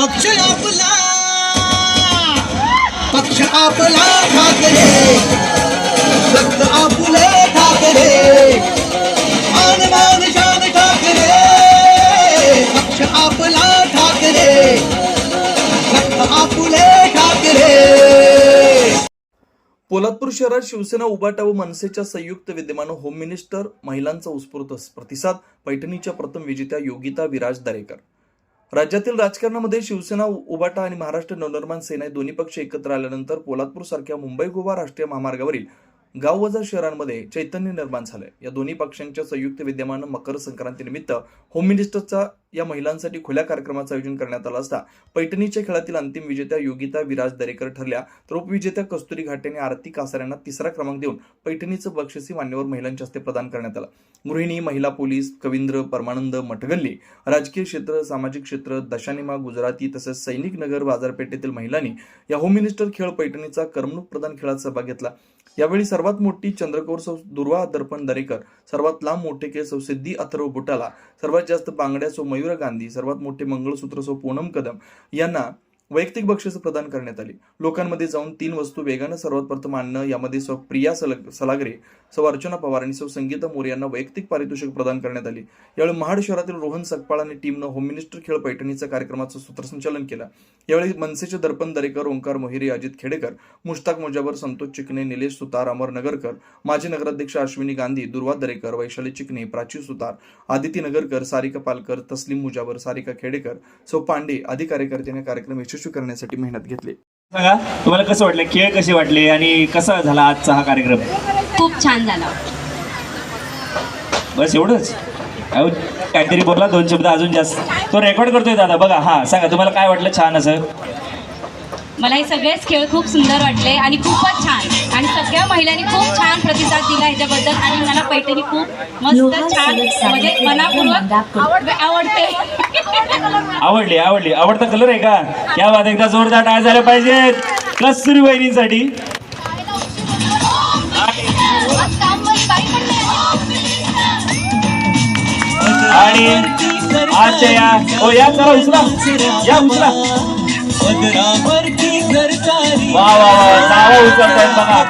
पक्ष आपला. पक्ष आपला ठाकरे. रक्त आपले ठाकरे. मान मान शान ठाकरे. पक्ष आपला ठाकरे. रक्त आपले ठाकरे. पोलादपूर शहरात शिवसेना उभाटा व मनसेच्या संयुक्त विद्यमान होम मिनिस्टर महिलांचा उत्स्फूर्त प्रतिसाद पैठणीच्या प्रथम विजेत्या योगिता विराज दरेकर. राज्यातील राजकारणामध्ये शिवसेना उबाटा आणि महाराष्ट्र नवनिर्माण सेना हे दोन्ही पक्ष एकत्र आल्यानंतर पोलादपूर सारख्या मुंबई गोवा राष्ट्रीय महामार्गावरील गाववजा शहरांमध्ये चैतन्य निर्माण झालंय. या दोन्ही पक्षांच्या संयुक्त विद्यमानं मकर संक्रांतीनिमित्त होम मिनिस्टरचा या महिलांसाठी खुल्या कार्यक्रमाचं आयोजन करण्यात आलं असता पैठणीच्या खेळातील अंतिम विजेत्या योगिता विराज दरेकर ठरल्या. तर उपविजेत्या कस्तुरी घाटे आणि आरती कासार यांना तिसरा क्रमांक देऊन पैठणीचं बक्षिसी मान्यवर महिलांच्या हस्ते प्रदान करण्यात आलं. गृहिणी महिला पोलीस कविंद्र परमानंद मठगल्ली राजकीय क्षेत्र सामाजिक क्षेत्र दशानिमा गुजराती तसेच सैनिक नगर बाजारपेठेतील महिलांनी या होम मिनिस्टर खेळ पैठणीचा करमणूक प्रदान खेळात सहभाग घेतला. यावेळी सर्वात मोठी चंद्रकौर सौ दुर्वा दर्पण दरेकर सर्वात लांब मोठे केस सौ सिद्धी अथर्व बुटाला सर्वात जास्त बांगड्या सौ मयूर गांधी सर्वात मोठे मंगळसूत्र सौ पूनम कदम यांना वैयक्तिक बक्षिस प्रदान करण्यात आली. लोकांमध्ये जाऊन तीन वस्तू वेगानं सर्वात प्रथम आणणं यामध्ये सौ प्रिया सलग सलागरे सौ अर्चना पवार आणि सौ संगीता मोरे यांना वैयक्तिक पारितोषिक प्रदान करण्यात आली. यावेळी महाड शहरातील रोहन सकपाळ आणि टीमनं होम मिनिस्टर खेळ पैठणीच्या कार्यक्रमाचं सूत्रसंचालन केलं. यावेळी मनसेचे दर्पण दरेकर ओंकार मोहिरे अजित खेडेकर मुश्ताक मुजावर संतोष चिकणे निलेश सुतार अमर नगरकर माजी नगराध्यक्ष अश्विनी गांधी दुर्वा दरेकर वैशाली चिकणे प्राची सुतार आदिती नगरकर सारिका पालकर तस्लीम मुजावर सारिका खेडेकर सौ पांडे आदी कार्यकर्त्यांनी कार्यक्रम यशस्वी करण्यासाठी मेहनत घेतली. सांगा तुम्हाला कसं वाटलं? खेळ कसे वाटले? आणि कसा झाला आजचा हा कार्यक्रम? खूप छान झाला. बस एवढंच? अहो काहीतरी बोलला दोन शब्द अजून जास्त. तो रेकॉर्ड करतोय दादा बघा. हा सांगा तुम्हाला काय वाटलं? छान असं. मला हे सगळेच खेळ खूप सुंदर वाटले आणि खूपच छान. आणि सगळ्या महिलांनी खूप छान प्रतिसाद दिला ह्याच्याबद्दल आणि मला पैठणी खूप मस्त छान म्हणजे मनापूर्वक आवडते आवडते. आवडली आवडली. आवडता कलर आहे का? क्या बात एकदा जोरदार टाळ झाल्या पाहिजेत. कस्तुरी वहिनींसाठी. आणि आजच्या या हो या चला उचला. या उचला. पदरावरती सरकारी वा वा वा नावा उचलतायत बघा